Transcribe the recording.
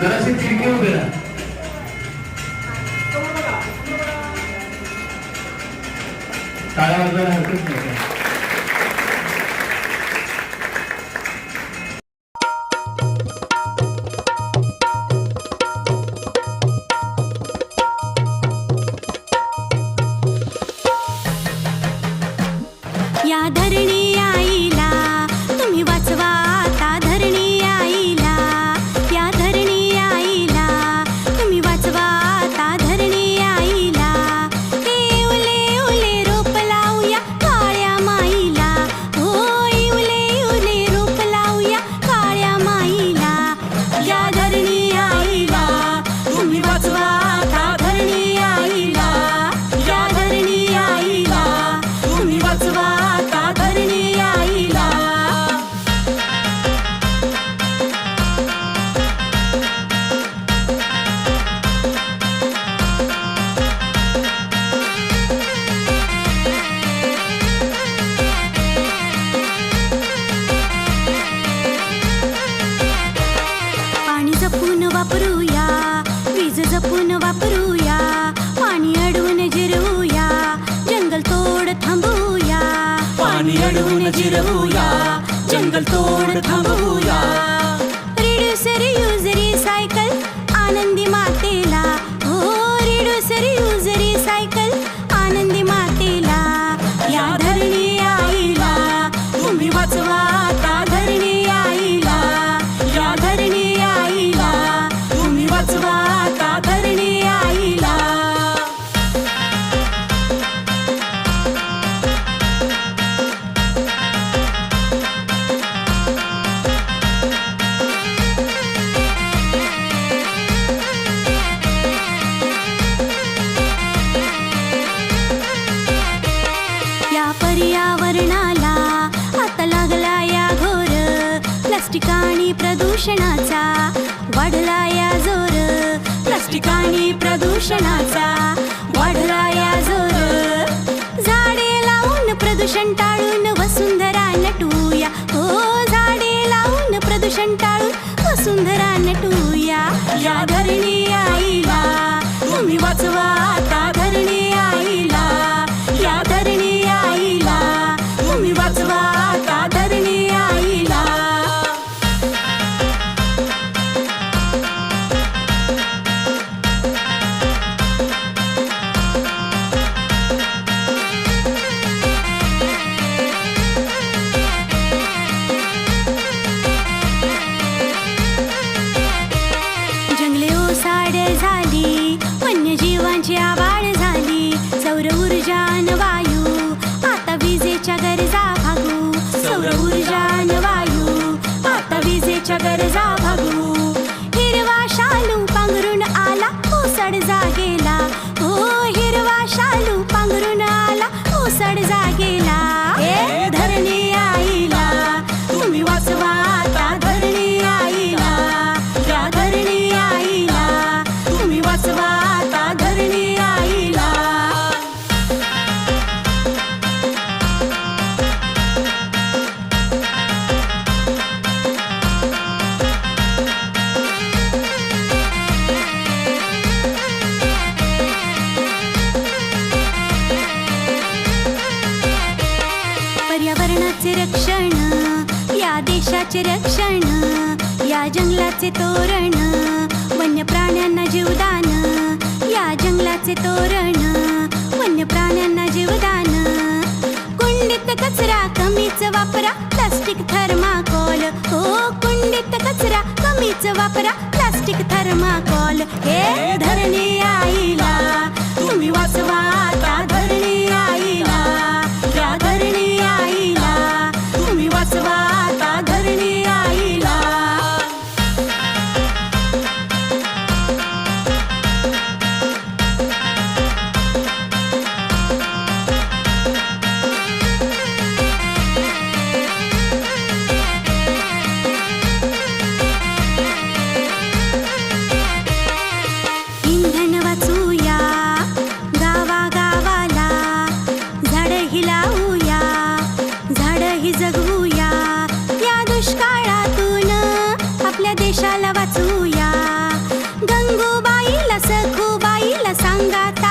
जराशी खिडकी उभे राहा. टाळ्या वाजवायला हरकत नाही. आम्ही अडवून जिरवूया. जंगल तोड थांबवूया. पर्यावरणाला आता लागला या घोर. प्लास्टिक आणि प्रदूषणाचा वाढला या जोर. प्लास्टिक आणि प्रदूषणाचा वाढला या जोर. झाडे लावून प्रदूषण टाळून वसुंधरा जंगलाचे रक्षण या जंगलाचे तोरण वन्य प्राण्यांना जीवदान या जंगलाचे तोरण वन्य प्राण्यांना जीवदान. कुंडीत कचरा कमीच वापरा प्लास्टिक थर्माकोल. हो कुंडीत कचरा कमीच वापरा प्लास्टिक थर्माकोल. हे धरणी आई がた